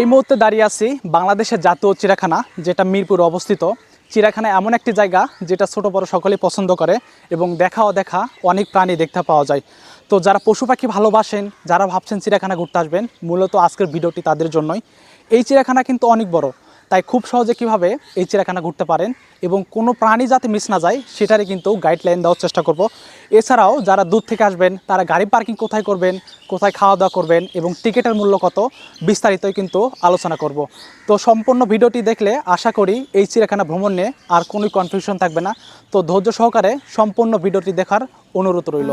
এই মুহূর্তে দাঁড়িয়ে আছি বাংলাদেশের জাতীয় চিড়াখানা যেটা মিরপুর অবস্থিত। চিড়াখানা এমন একটি জায়গা যেটা ছোট বড় সকলেই পছন্দ করে এবং দেখা অদেখা দেখা অনেক প্রাণী দেখতে পাওয়া যায়। তো যারা পশু পাখি ভালোবাসেন, যারা ভাবছেন চিড়াখানা ঘুরতে আসবেন, মূলত আজকের ভিডিওটি তাদের জন্যই। এই চিড়াখানা কিন্তু অনেক বড়। তাই খুব সহজে কীভাবে এই চিড়িয়াখানা ঘুরতে পারেন এবং কোনো প্রাণী যাতে মিস না যায়, সেটারই কিন্তু গাইডলাইন দেওয়ার চেষ্টা করব। এছাড়াও যারা দূর থেকে আসবেন, তারা গাড়ি পার্কিং কোথায় করবেন, কোথায় খাওয়া দাওয়া করবেন এবং টিকিটের মূল্য কত, বিস্তারিতই কিন্তু আলোচনা করব। তো সম্পূর্ণ ভিডিওটি দেখলে আশা করি এই চিড়িয়াখানা ভ্রমণ নিয়ে আর কোনো কনফিউশন থাকবে না। তো ধৈর্য সহকারে সম্পূর্ণ ভিডিওটি দেখার অনুরোধ রইল।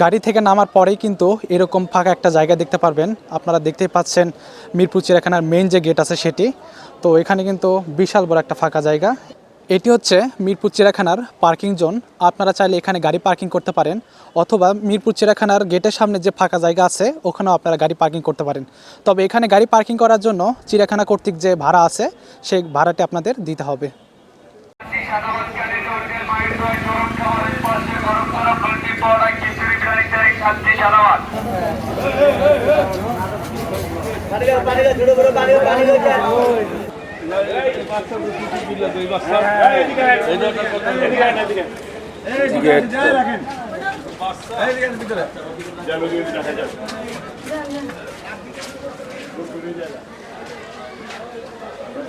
গাড়ি থেকে নামার পরেই কিন্তু এরকম ফাঁকা একটা জায়গা দেখতে পারবেন। আপনারা দেখতেই পাচ্ছেন মিরপুর চিড়িয়াখানার মেইন যে গেট আছে সেটি। তো এখানে কিন্তু বিশাল বড় একটা ফাঁকা জায়গা। এটি হচ্ছে মিরপুর চিড়িয়াখানার পার্কিং জোন আপনারা চাইলে এখানে গাড়ি পার্কিং করতে পারেন, অথবা মিরপুর চিড়িয়াখানার গেটের সামনে যে ফাঁকা জায়গা আছে, ওখানেও আপনারা গাড়ি পার্কিং করতে পারেন। তবে এখানে গাড়ি পার্কিং করার জন্য চিড়িয়াখানা কর্তৃক যে ভাড়া আছে, সেই ভাড়াটি আপনাদের দিতে হবে। ছাত্রী সালামাত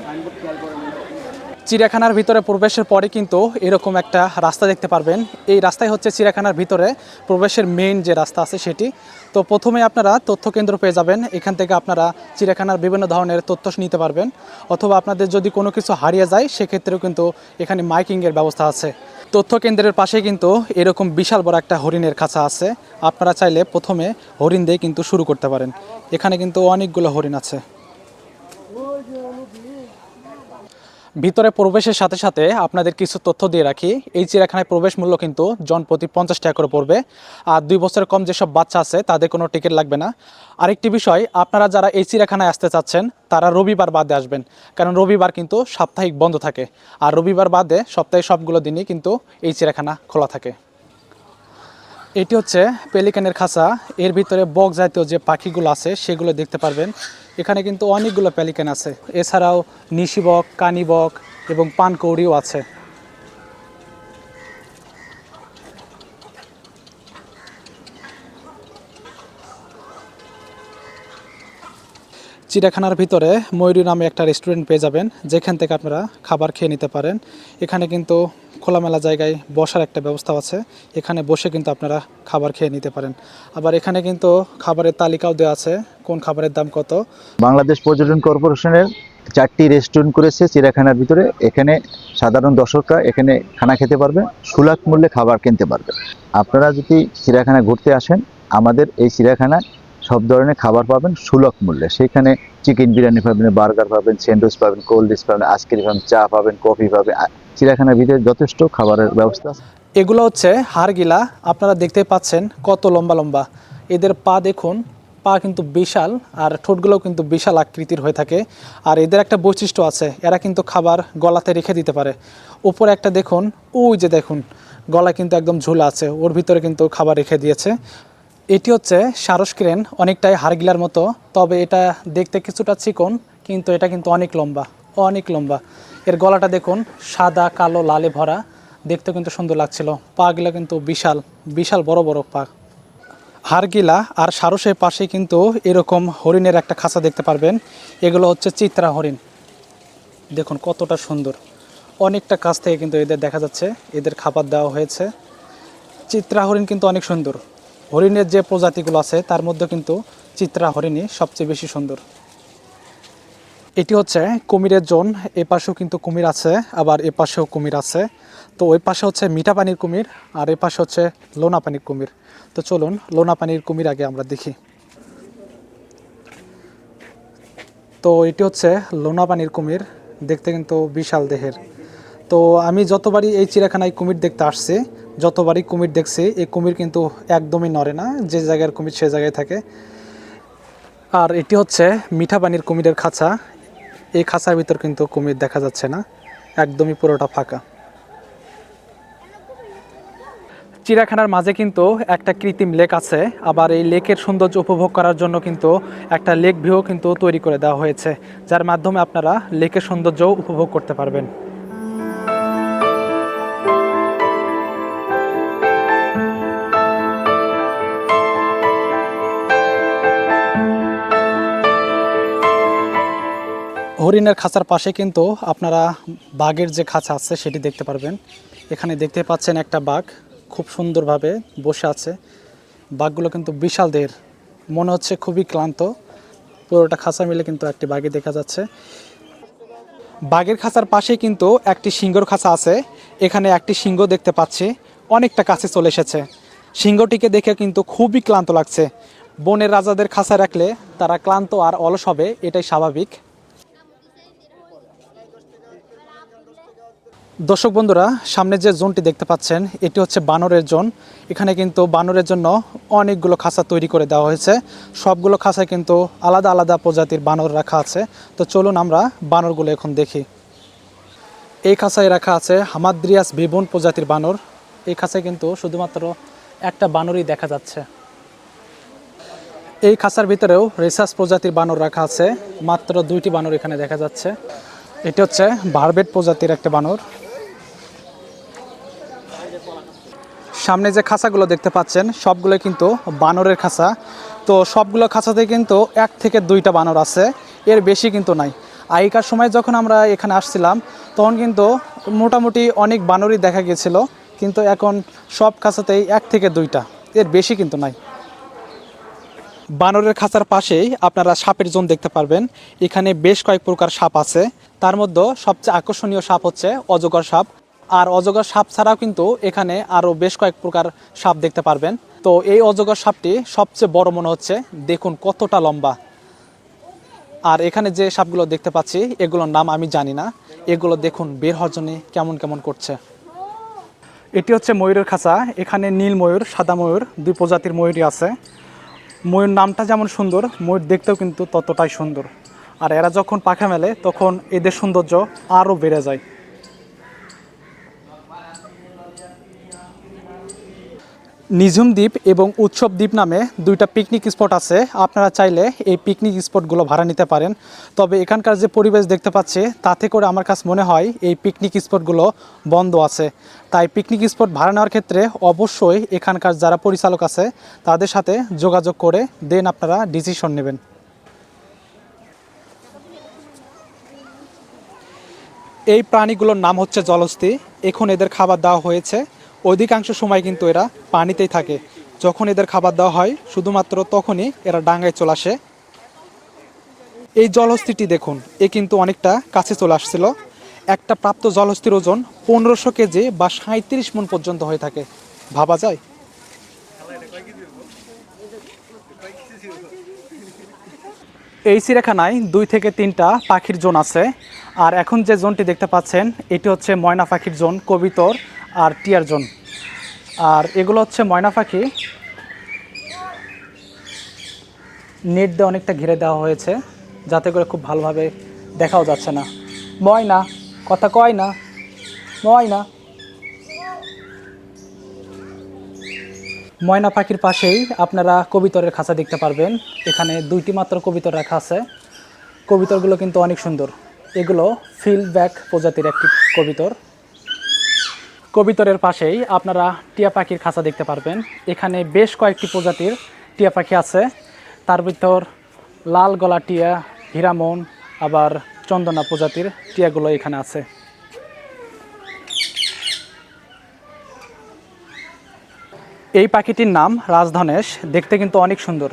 আইনবোর্ড খেয়াল করেন চিড়িয়াখানার ভিতরে প্রবেশের পরে কিন্তু এরকম একটা রাস্তা দেখতে পারবেন। এই রাস্তাই হচ্ছে চিড়িয়াখানার ভিতরে প্রবেশের মেইন যে রাস্তা আছে সেটি। তো প্রথমে আপনারা তথ্য কেন্দ্র পেয়ে যাবেন। এখান থেকে আপনারা চিড়িয়াখানার বিভিন্ন ধরনের তথ্য নিতে পারবেন। অথবা আপনাদের যদি কোনো কিছু হারিয়ে যায়, সেক্ষেত্রেও কিন্তু এখানে মাইকিংয়ের ব্যবস্থা আছে। তথ্য কেন্দ্রের পাশে কিন্তু এরকম বিশাল বড় একটা হরিণের খাঁচা আছে। আপনারা চাইলে প্রথমে হরিণ দিয়ে কিন্তু শুরু করতে পারেন। এখানে কিন্তু অনেকগুলো হরিণ আছে। ভিতরে প্রবেশের সাথে সাথে আপনাদের কিছু তথ্য দিয়ে রাখি। এই চিড়িয়াখানায় প্রবেশ মূল্য কিন্তু জন প্রতি পঞ্চাশ টাকা করে পড়বে। আর দুই বছরের কম যেসব বাচ্চা আছে, তাদের কোনো টিকিট লাগবে না। আরেকটি বিষয়, আপনারা যারা এই চিড়িয়াখানায় আসতে চাচ্ছেন, তারা রবিবার বাদে আসবেন। কারণ রবিবার কিন্তু সাপ্তাহিক বন্ধ থাকে। আর রবিবার বাদে সপ্তাহে সবগুলো দিনই কিন্তু এই চিড়িয়াখানা খোলা থাকে। এটি হচ্ছে পেলিকানের খাঁচা। এর ভিতরে বক জাতীয় যে পাখিগুলো আছে, সেগুলো দেখতে পারবেন। এখানে কিন্তু অনেকগুলো পেলিকান আছে। এছাড়াও নিশিবক, কানিবক এবং পানকৌড়িও আছে। চিড়িয়াখানার ভিতরে ময়ূরী নামে একটা রেস্টুরেন্ট পেয়ে যাবেন, যেখান থেকে আপনারা খাবার খেয়ে নিতে পারেন। এখানে কিন্তু খোলামেলা জায়গায় বসার একটা ব্যবস্থা আছে। এখানে বসে কিন্তু আপনারা খাবার খেয়ে নিতে পারেন। আবার এখানে কিন্তু খাবারের তালিকাও দেওয়া আছে, কোন খাবারের দাম কত। বাংলাদেশ পর্যটন কর্পোরেশনের চারটি রেস্টুরেন্ট করেছে চিড়িয়াখানার ভিতরে। এখানে সাধারণ দর্শকরা এখানে খানা খেতে পারবে, সুলভ মূল্যে খাবার কিনতে পারবে। আপনারা যদি চিড়িয়াখানা ঘুরতে আসেন, আমাদের এই চিড়িয়াখানায় সব ধরনের খাবার পাবেন সুলভ মূল্যে। সেখানে চিকেন বিরিয়ানি পাবেন, বার্গার পাবেন, স্যান্ডউইচ পাবেন, কোল্ড ড্রিঙ্কস পাবেন, আইসক্রিম পাবেন, চা পাবেন, কফি পাবেন চিড়িয়াখানার ভিতরে যথেষ্ট খাবারের ব্যবস্থা এগুলো হচ্ছে হাড়গিলা, আপনারা দেখতে পাচ্ছেন কত লম্বা লম্বা। এদের পা দেখুন, পা কিন্তু বিশাল আর ঠোঁটগুলোও কিন্তু বিশাল আকৃতির হয়ে থাকে। আর এদের একটা বৈশিষ্ট্য আছে, এরা কিন্তু খাবার গলাতে রেখে দিতে পারে। উপরে একটা দেখুন, ওই যে দেখুন গলা কিন্তু একদম ঝুলা আছে, ওর ভিতরে কিন্তু খাবার রেখে দিয়েছে। এটি হচ্ছে সারস ক্রেন অনেকটাই হাড়গিলার মতো, তবে এটা দেখতে কিছুটা চিকন, কিন্তু এটা কিন্তু অনেক লম্বা অনেক লম্বা। এর গলাটা দেখুন, সাদা, কালো, লালে ভরা। দেখতে কিন্তু সুন্দর লাগছিল। পাগুলো কিন্তু বিশাল বিশাল বড় বড় পা হাড়গিলা আর সারসের পাশে কিন্তু এরকম হরিণের একটা খাঁচা দেখতে পারবেন। এগুলো হচ্ছে চিত্রা হরিণ। দেখুন কতটা সুন্দর। অনেকটা কাছ থেকে কিন্তু এদের দেখা যাচ্ছে, এদের খাবার দেওয়া হয়েছে। চিত্রা হরিণ কিন্তু অনেক সুন্দর। হরিণের যে প্রজাতিগুলো আছে, তার মধ্যে কিন্তু চিত্রা হরিণই সবচেয়ে বেশি সুন্দর। এটি হচ্ছে কুমিরের জোন, এ পাশেও কিন্তু কুমির আছে, আবার এ পাশেও কুমির আছে। তো ওই পাশে হচ্ছে মিঠা পানির কুমির, আর এ পাশে হচ্ছে লোনা পানির কুমির। তো চলুন, লোনা পানির কুমির আগে আমরা দেখি। তো এটি হচ্ছে লোনা পানির কুমির, দেখতে কিন্তু বিশাল দেহের। তো আমি যতবারই এই চিড়িয়াখানায় কুমির দেখতে আসছি, যতবারই কুমির দেখছি এই কুমির কিন্তু একদমই নড়ে না, যে জায়গার কুমির সে জায়গায় থাকে। আর এটি হচ্ছে মিঠা পানির কুমিরের খাঁচা এই খাঁচার ভিতর কিন্তু কুমির দেখা যাচ্ছে না। একদমই পুরোটা ফাঁকা। চিড়িয়াখানার মাঝে কিন্তু একটা কৃত্রিম লেক আছে। আবার এই লেকের সৌন্দর্য উপভোগ করার জন্য কিন্তু একটা লেক ভিউ কিন্তু তৈরি করে দেওয়া হয়েছে। যার মাধ্যমে আপনারা লেকের সৌন্দর্য উপভোগ করতে পারবেন। হরিণের খাঁচার পাশে কিন্তু আপনারা বাঘের যে খাঁচা আছে সেটি দেখতে পারবেন। এখানে দেখতে পাচ্ছেন একটা বাঘ, খুব সুন্দরভাবে বসে আছে। বাঘগুলো কিন্তু বিশাল দেহের মনে হচ্ছে খুবই ক্লান্ত। পুরোটা খাঁচা মিলে কিন্তু একটি বাঘে দেখা যাচ্ছে। বাঘের খাঁচার পাশে কিন্তু একটি সিংহর খাঁচা আছে। এখানে একটি সিংহ দেখতে পাচ্ছি। অনেকটা কাছে চলে এসেছে। সিংহটিকে দেখে কিন্তু খুবই ক্লান্ত লাগছে। বনের রাজাদের খাঁচা রাখলে তারা ক্লান্ত আর অলস হবে, এটাই স্বাভাবিক। দর্শক বন্ধুরা, সামনে যে জোনটি দেখতে পাচ্ছেন, এটি হচ্ছে বানরের জোন। এখানে কিন্তু বানরের জন্য অনেকগুলো খাঁচা তৈরি করে দেওয়া হয়েছে। সবগুলো খাঁচায় কিন্তু আলাদা আলাদা প্রজাতির বানর রাখা আছে। তো চলুন আমরা বানরগুলো এখন দেখি। এই খাঁচায় রাখা আছে হামাদ্রিয়াস বিবন প্রজাতির বানর। এই খাঁচায় কিন্তু শুধুমাত্র একটা বানরই দেখা যাচ্ছে। এই খাঁচার ভিতরেও রেসাস প্রজাতির বানর রাখা আছে। মাত্র দুইটি বানর এখানে দেখা যাচ্ছে। এটি হচ্ছে ভারবেট প্রজাতির একটা বানর। সামনে যে খাঁচাগুলো দেখতে পাচ্ছেন, সবগুলো কিন্তু বানরের খাঁচা। তো সবগুলো খাঁচাতে কিন্তু এক থেকে দুইটা বানর আছে, এর বেশি কিন্তু নাই। আগেকার সময় যখন আমরা এখানে আসছিলাম, তখন কিন্তু মোটামুটি অনেক বানরই দেখা গিয়েছিল, কিন্তু এখন সব খাঁচাতেই এক থেকে দুইটা, এর বেশি কিন্তু নাই। বানরের খাঁচার পাশেই আপনারা সাপের জোন দেখতে পারবেন, এখানে বেশ কয়েক প্রকার সাপ আছে। তার মধ্যে সবচেয়ে আকর্ষণীয় সাপ হচ্ছে অজগর সাপ। আর অজগর সাপ ছাড়াও কিন্তু এখানে আরও বেশ কয়েক প্রকার সাপ দেখতে পারবেন। তো এই অজগর সাপটি সবচেয়ে বড় মনে হচ্ছে, দেখুন কতটা লম্বা। আর এখানে যে সাপগুলো দেখতে পাচ্ছি, এগুলোর নাম আমি জানি না। এগুলো দেখুন বের হওয়ার জন্য কেমন কেমন করছে। এটি হচ্ছে ময়ূরের খাঁচা। এখানে নীল ময়ূর, সাদা ময়ূর, দুই প্রজাতির ময়ূরই আছে। ময়ূর নামটা যেমন সুন্দর, ময়ূর দেখতেও কিন্তু ততটাই সুন্দর। আর এরা যখন পাখা মেলে, তখন এদের সৌন্দর্য আরও বেড়ে যায়। নিঝুম দ্বীপ এবং উৎসব দ্বীপ নামে দুইটা পিকনিক স্পট আছে। আপনারা চাইলে এই পিকনিক স্পটগুলো ভাড়া নিতে পারেন। তবে এখানকার যে পরিবেশ দেখতে পাচ্ছি, তাতে করে আমার কাছে মনে হয় এই পিকনিক স্পটগুলো বন্ধ আছে। তাই পিকনিক স্পট ভাড়া নেওয়ার ক্ষেত্রে অবশ্যই এখানকার যারা পরিচালক আছে, তাদের সাথে যোগাযোগ করে দেন আপনারা ডিসিশন নেবেন। এই প্রাণীগুলোর নাম হচ্ছে জলস্থি এখন এদের খাবার দেওয়া হয়েছে। অধিকাংশ সময় কিন্তু এরা পানিতেই থাকে। যখন এদের খাবার দেওয়া হয়, শুধুমাত্র তখনই এরা ডাঙ্গায় চলে আসে। এই জলহস্তিটি দেখুন, এ কিন্তু অনেকটা কাছে চলে আসছিল। একটা প্রাপ্ত জলহস্তির ওজন পনেরোশো কেজি বা সাঁত্রিশ মন পর্যন্ত হয়ে থাকে। ভাবা যায়? এই চিড়িয়াখানায় দুই থেকে তিনটা পাখির জোন আছে। আর এখন যে জোনটি দেখতে পাচ্ছেন, এটি হচ্ছে ময়না পাখির জোন, কবিতর। আর টিয়ার জোন। আর এগুলো হচ্ছে ময়না পাখি। নেট দিয়ে অনেকটা ঘিরে দেওয়া হয়েছে, যাতে করে খুব ভালোভাবে দেখাও যাচ্ছে না। ময়না, কথা কয় না। ময়না। ময়না পাখির পাশেই আপনারা কবিতরের খাঁচা দেখতে পারবেন। এখানে দুইটি মাত্র কবিতর রাখা আছে। কবিতরগুলো কিন্তু অনেক সুন্দর। এগুলো ফিল্ড ব্যাক প্রজাতির একটি কবিতর। কবিতরের পাশেই আপনারা টিয়া পাখির খাঁচা দেখতে পারবেন। এখানে বেশ কয়েকটি প্রজাতির টিয়া পাখি আছে। তার ভিতর লাল গলা টিয়া, হীরামন, আবার চন্দনা প্রজাতির টিয়াগুলো এখানে আছে। এই পাখিটির নাম রাজধনেশ। দেখতে কিন্তু অনেক সুন্দর।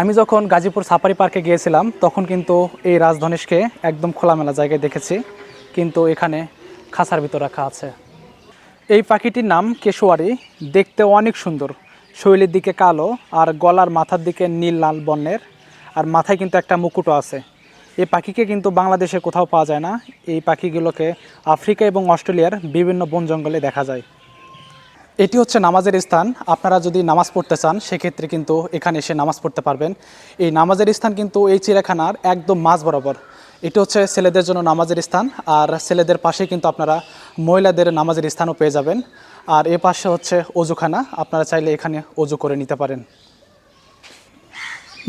আমি যখন গাজীপুর সাফারি পার্কে গিয়েছিলাম, তখন কিন্তু এই রাজধনেশকে একদম খোলামেলা জায়গায় দেখেছি। কিন্তু এখানে খাঁচার ভিতর রাখা আছে। এই পাখিটির নাম কেশোয়ারি। দেখতে অনেক সুন্দর। শৈলের দিকে কালো আর গলার মাথার দিকে নীল লাল বর্ণের। আর মাথায় কিন্তু একটা মুকুটও আছে। এই পাখিকে কিন্তু বাংলাদেশে কোথাও পাওয়া যায় না। এই পাখিগুলোকে আফ্রিকা এবং অস্ট্রেলিয়ার বিভিন্ন বন জঙ্গলে দেখা যায়। এটি হচ্ছে নামাজের স্থান। আপনারা যদি নামাজ পড়তে চান, সেক্ষেত্রে কিন্তু এখানে এসে নামাজ পড়তে পারবেন। এই নামাজের স্থান কিন্তু এই চিড়িয়াখানার একদম মাঝ বরাবর। এটি হচ্ছে ছেলেদের জন্য নামাজের স্থান, আর ছেলেদের পাশে কিন্তু আপনারা মহিলাদের নামাজের স্থানও পেয়ে যাবেন। আর এ পাশে হচ্ছে অজুখানা, আপনারা চাইলে এখানে অজু করে নিতে পারেন।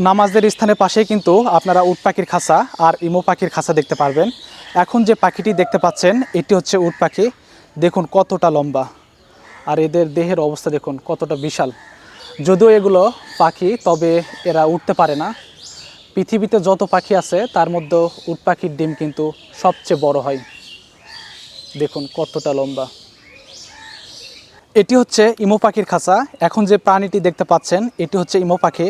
নামাজদের স্থানের পাশেই কিন্তু আপনারা উট পাখির খাঁচা আর ইমো পাখির খাঁচা দেখতে পারবেন। এখন যে পাখিটি দেখতে পাচ্ছেন, এটি হচ্ছে উট পাখি। দেখুন কতটা লম্বা। আর এদের দেহের অবস্থা দেখুন কতটা বিশাল। যদিও এগুলো পাখি, তবে এরা উঠতে পারে না। পৃথিবীতে যত পাখি আছে, তার মধ্যে উট পাখির ডিম কিন্তু সবচেয়ে বড় হয়। দেখুন কতটা লম্বা। এটি হচ্ছে ইমো পাখির খাঁচা। এখন যে প্রাণীটি দেখতে পাচ্ছেন, এটি হচ্ছে ইমো পাখি।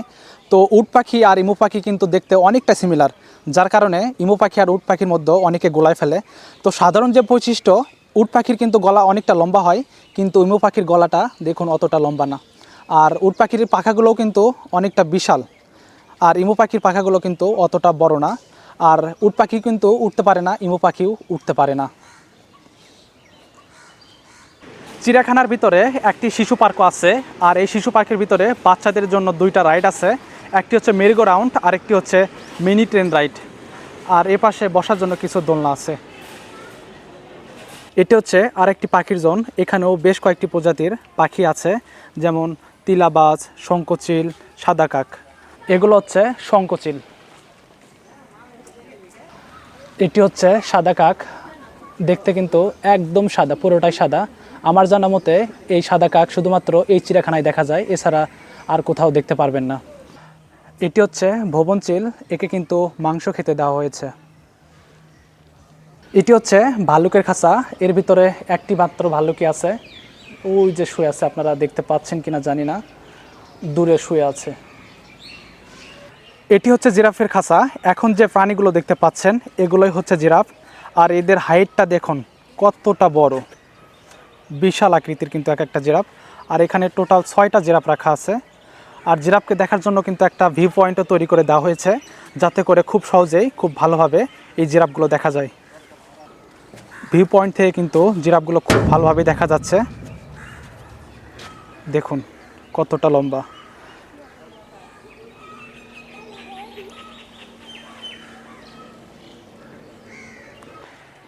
তো উট পাখি আর ইমো পাখি কিন্তু দেখতে অনেকটা সিমিলার যার কারণে ইমো পাখি আর উট পাখির মধ্যে অনেকে গোলায় ফেলে। তো সাধারণ যে বৈশিষ্ট্য, উট পাখির কিন্তু গলা অনেকটা লম্বা হয়, কিন্তু ইমো পাখির গলাটা দেখুন অতটা লম্বা না। আর উট পাখির পাখাগুলোও কিন্তু অনেকটা বিশাল। আর ইমু পাখির পাখাগুলো কিন্তু অতটা বড় না। আর উট পাখি কিন্তু উঠতে পারে না, ইমু পাখিও উঠতে পারে না। চিড়িয়াখানার ভিতরে একটি শিশু পার্কও আছে, আর এই শিশু পার্কের ভিতরে বাচ্চাদের জন্য দুইটা রাইড আছে। একটি হচ্ছে মেরিগো রাউন্ড আর একটি হচ্ছে মিনি ট্রেন রাইড। আর এ পাশে বসার জন্য কিছু দোলনা আছে। এটি হচ্ছে আরেকটি পাখির জোন, এখানেও বেশ কয়েকটি প্রজাতির পাখি আছে, যেমন তিলাবাজ শঙ্কচিল সাদা কাক। এগুলো হচ্ছে শঙ্কচিল এটি হচ্ছে সাদা কাক। দেখতে কিন্তু একদম সাদা, পুরোটাই সাদা। আমার জানা মতে এই সাদা কাক শুধুমাত্র এই চিড়িয়াখানায় দেখা যায়, এছাড়া আর কোথাও দেখতে পারবেন না। এটি হচ্ছে ভবনচিল, একে কিন্তু মাংস খেতে দেওয়া হয়েছে। এটি হচ্ছে ভাল্লুকের খাঁচা। এর ভিতরে একটি মাত্র ভাল্লুকি আছে। ওই যে শুয়ে আছে, আপনারা দেখতে পাচ্ছেন কিনা জানি না। দূরে শুয়ে আছে। এটি হচ্ছে জিরাফের খাঁচা। এখন যে প্রাণীগুলো দেখতে পাচ্ছেন, এগুলোই হচ্ছে জিরাফ। আর এদের হাইটটা দেখুন, কতটা বড়। বিশাল আকৃতির কিন্তু এক একটা জিরাফ। আর এখানে টোটাল ছয়টা জিরাফ রাখা আছে। আর জিরাফকে দেখার জন্য কিন্তু একটা ভিউ পয়েন্টও তৈরি করে দেওয়া হয়েছে, যাতে করে খুব সহজেই, খুব ভালোভাবে এই জিরাফগুলো দেখা যায়। ভিউ পয়েন্ট থেকে কিন্তু জিরাফগুলো খুব ভালোভাবে দেখা যাচ্ছে। দেখুন, কতটা লম্বা।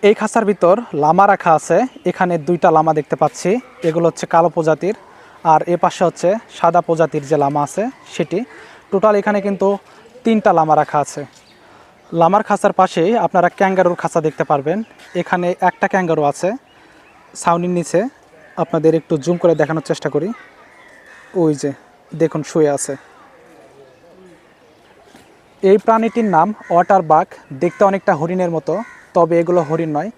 এই খাঁচার ভিতর লামা রাখা আছে। এখানে দুইটা লামা দেখতে পাচ্ছি। এগুলো হচ্ছে কালো প্রজাতির আর এ পাশে হচ্ছে সাদা প্রজাতির যে লামা আছে সেটি। টোটাল এখানে কিন্তু তিনটা লামা রাখা আছে। লামার খাঁচার পাশেই আপনারা ক্যাঙ্গারুর খাঁচা দেখতে পারবেন। এখানে একটা ক্যাঙ্গারু আছে ছাউনির নিচে। আপনাদের একটু জুম করে দেখানোর চেষ্টা করি। ওই যে, দেখুন, শুয়ে আছে। এই প্রাণীটির নাম ওয়াটার বাঘ দেখতে অনেকটা হরিণের মতো। তবে এগুলো হরিণ নয়।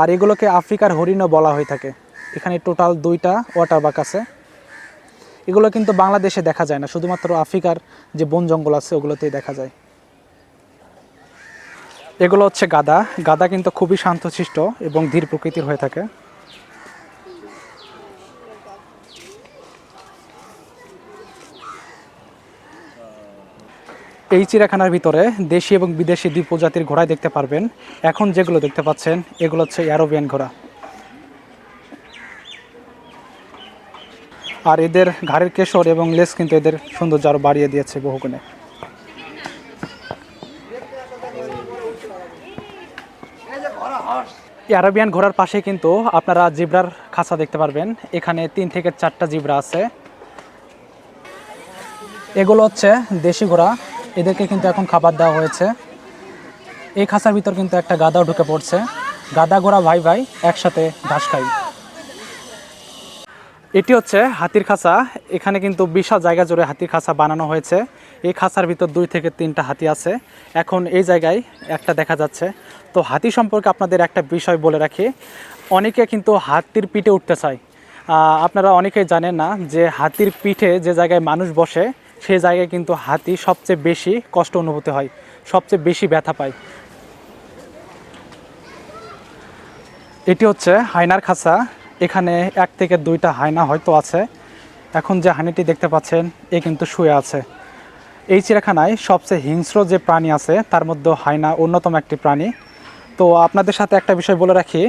আর এগুলোকে আফ্রিকার হরিণও বলা হয়ে থাকে। এখানে টোটাল দুইটা ওয়াটার বাক আছে। এগুলো কিন্তু বাংলাদেশে দেখা যায় না। শুধুমাত্র আফ্রিকার যে বন জঙ্গল আছে, ওগুলোতেই দেখা যায়। এগুলো হচ্ছে গাদা। গাদা কিন্তু খুবই শান্তশিষ্ট এবং ধীর প্রকৃতির হয়ে থাকে। এই চিড়িয়াখানার ভিতরে দেশি এবং বিদেশি দুই প্রজাতির ঘোড়াই দেখতে পারবেন। এখন যেগুলো দেখতে পাচ্ছেন, এগুলো হচ্ছে অ্যারোবিয়ান ঘোড়া। আর এদের ঘাড়ের কেশর এবং লেস কিন্তু এদের সৌন্দর্য আরও বাড়িয়ে দিয়েছে বহুগুণে। অ্যারাবিয়ান ঘোড়ার পাশে কিন্তু আপনারা জিব্রার খাঁচা দেখতে পারবেন। এখানে তিন থেকে চারটা জিব্রা আছে। এগুলো হচ্ছে দেশি ঘোড়া। এদেরকে কিন্তু এখন খাবার দেওয়া হয়েছে। এই খাঁচার ভিতর কিন্তু একটা গাদাও ঢুকে পড়ছে। গাদা ঘোড়া ভাই ভাই একসাথে ঘাস খাই। এটি হচ্ছে হাতির খাঁচা। এখানে কিন্তু বিশাল জায়গা জুড়ে হাতির খাঁচা বানানো হয়েছে। এই খাঁচার ভিতর দুই থেকে তিনটা হাতি আছে। এখন এই জায়গায় একটা দেখা যাচ্ছে। তো হাতি সম্পর্কে আপনাদের একটা বিষয় বলে রাখি। অনেকে কিন্তু হাতির পিঠে উঠতে চায়। আপনারা অনেকেই জানেন না যে হাতির পিঠে যে জায়গায় মানুষ বসে সেই জায়গায় কিন্তু হাতি সবচেয়ে বেশি কষ্ট অনুভূতি হয়, সবচেয়ে বেশি ব্যথা পায়। এটি হচ্ছে হায়নার খাঁচা, এখানে এক থেকে দুইটা হায়না হয়তো আছে। এখন যে হানিটি দেখতে পাচ্ছেন, এ কিন্তু শুয়ে আছে। এই চিড়িয়াখানায় সবচেয়ে হিংস্র যে প্রাণী আছে, তার মধ্যে হায়না অন্যতম একটি প্রাণী। তো আপনাদের সাথে একটা বিষয় বলে রাখি,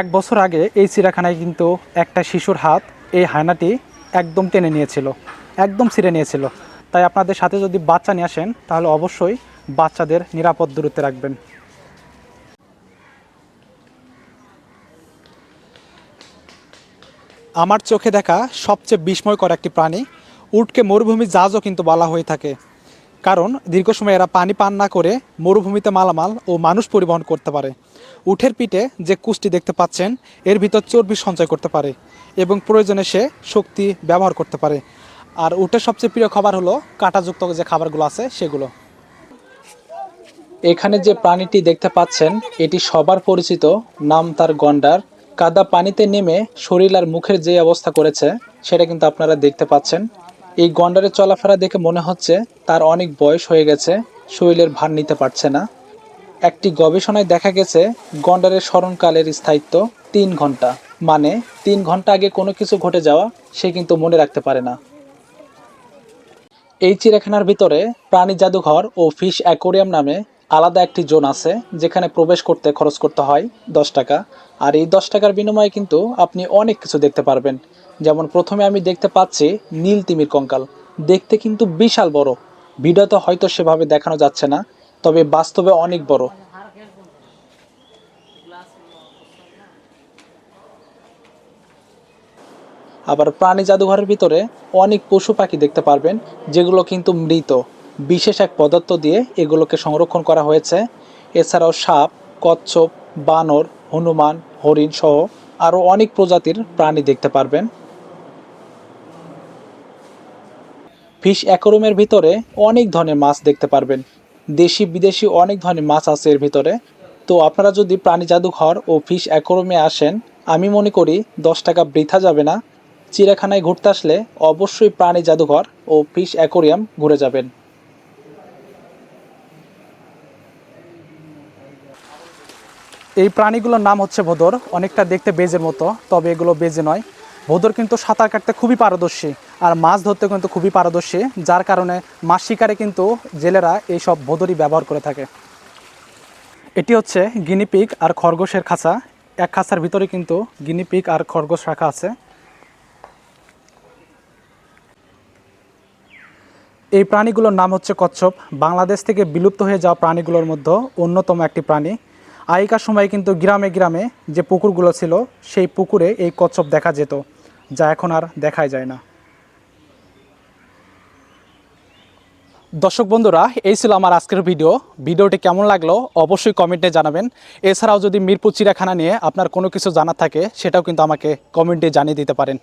এক বছর আগে এই চিড়িয়াখানায় কিন্তু একটা শিশুর হাত এই হায়নাটি একদম টেনে নিয়েছিল। একদম ছিঁড়ে নিয়েছিল। তাই আপনাদের সাথে যদি বাচ্চা নিয়ে আসেন, তাহলে অবশ্যই বাচ্চাদের নিরাপদ দূরত্বে রাখবেন। আমার চোখে দেখা সবচেয়ে বিস্ময়কর একটি প্রাণী, উটকে মরুভূমির জাহাজও কিন্তু বলা হয়ে থাকে। কারণ দীর্ঘ সময় এরা পানি পান না করে মরুভূমিতে মালামাল ও মানুষ পরিবহন করতে পারে। উঠের পিঠে যে কুষ্টি দেখতে পাচ্ছেন, এর ভিতর চর্বি সঞ্চয় করতে পারে এবং প্রয়োজনে সে শক্তি ব্যবহার করতে পারে। আর উটের সবচেয়ে প্রিয় খাবার হলো কাঁটাযুক্ত যে খাবারগুলো আছে সেগুলো। এখানে যে প্রাণীটি দেখতে পাচ্ছেন, এটি সবার পরিচিত, নাম তার গন্ডার। কাদা পানিতে নেমে শরীর আর মুখের যে অবস্থা করেছে, সেটা কিন্তু আপনারা দেখতে পাচ্ছেন। এই গন্ডারের চলাফেরা দেখে মনে হচ্ছে তার অনেক বয়স হয়ে গেছে, শরীরের ভার নিতে পারছে না। একটি গবেষণায় দেখা গেছে, গন্ডারের স্মরণকালের স্থায়িত্ব তিন ঘণ্টা। মানে তিন ঘণ্টা আগে কোনো কিছু ঘটে যাওয়া সে কিন্তু মনে রাখতে পারে না। এই চিড়িয়াখানার ভিতরে প্রাণী জাদুঘর ও ফিশ অ্যাকোরিয়াম নামে আলাদা একটি জোন আছে, যেখানে প্রবেশ করতে খরচ করতে হয় দশ টাকা। আর এই দশ টাকার বিনিময়ে কিন্তু আপনি অনেক কিছু দেখতে পারবেন। যেমন প্রথমে আমি দেখতে পাচ্ছি নীল তিমির কঙ্কাল। দেখতে কিন্তু বিশাল বড়। ভিডিওতে হয়তো সেভাবে দেখানো যাচ্ছে না, তবে বাস্তবে অনেক বড়। আবার প্রাণী জাদুঘরের ভিতরে অনেক পশু পাখি দেখতে পারবেন, যেগুলো কিন্তু মৃত। বিশেষ এক পদার্থ দিয়ে এগুলোকে সংরক্ষণ করা হয়েছে। এছাড়াও সাপ, কচ্ছপ, বানর, হনুমান, হরিণ সহ আরও অনেক প্রজাতির প্রাণী দেখতে পারবেন। ফিশ অ্যাকোরিয়ামের ভিতরে অনেক ধরনের মাছ দেখতে পারবেন। দেশি, বিদেশি অনেক ধরনের মাছ আছে এর ভিতরে। তো আপনারা যদি প্রাণী জাদুঘর ও ফিশ অ্যাকোরিয়ামে আসেন, আমি মনে করি দশ টাকা বৃথা যাবে না। চিড়িয়াখানায় ঘুরতে আসলে অবশ্যই প্রাণী জাদুঘর ও ফিশ অ্যাকোরিয়াম ঘুরে যাবেন। এই প্রাণীগুলোর নাম হচ্ছে ভোদর। অনেকটা দেখতে বেজের মতো, তবে এগুলো বেজে নয়। ভোদর কিন্তু সাঁতার কাটতে খুবই পারদর্শী আর মাছ ধরতে কিন্তু খুবই পারদর্শী, যার কারণে মাছ শিকারে কিন্তু জেলেরা এই সব ভোদরই ব্যবহার করে থাকে। এটি হচ্ছে গিনিপিক আর খরগোশের খাঁচা। এক খাঁচার ভিতরে কিন্তু গিনিপিক আর খরগোশ রাখা আছে। এই প্রাণীগুলোর নাম হচ্ছে কচ্ছপ। বাংলাদেশ থেকে বিলুপ্ত হয়ে যাওয়া প্রাণীগুলোর মধ্যে অন্যতম একটি প্রাণী। আগেকার সময় কিন্তু গ্রামে গ্রামে যে পুকুরগুলো ছিল, সেই পুকুরে এই কচ্ছপ দেখা যেত, যা এখন আর দেখাই যায় না। দর্শক বন্ধুরা, এই ছিল আমার আজকের ভিডিও। ভিডিওটি কেমন লাগল অবশ্যই কমেন্টে জানাবেন। এছাড়াও যদি মিরপুর চিড়িয়াখানা নিয়ে আপনার কোনো কিছু জানা থাকে, সেটাও কিন্তু আমাকে কমেন্টে জানিয়ে দিতে পারেন।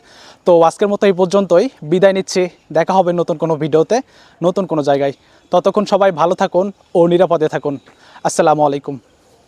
তো আজকের মতো এই পর্যন্তই। বিদায় নিচ্ছি। দেখা হবে নতুন কোনো ভিডিওতে, নতুন কোনো জায়গায়। ততক্ষণ সবাই ভালো থাকুন ও নিরাপদে থাকুন। আসসালামু আলাইকুম।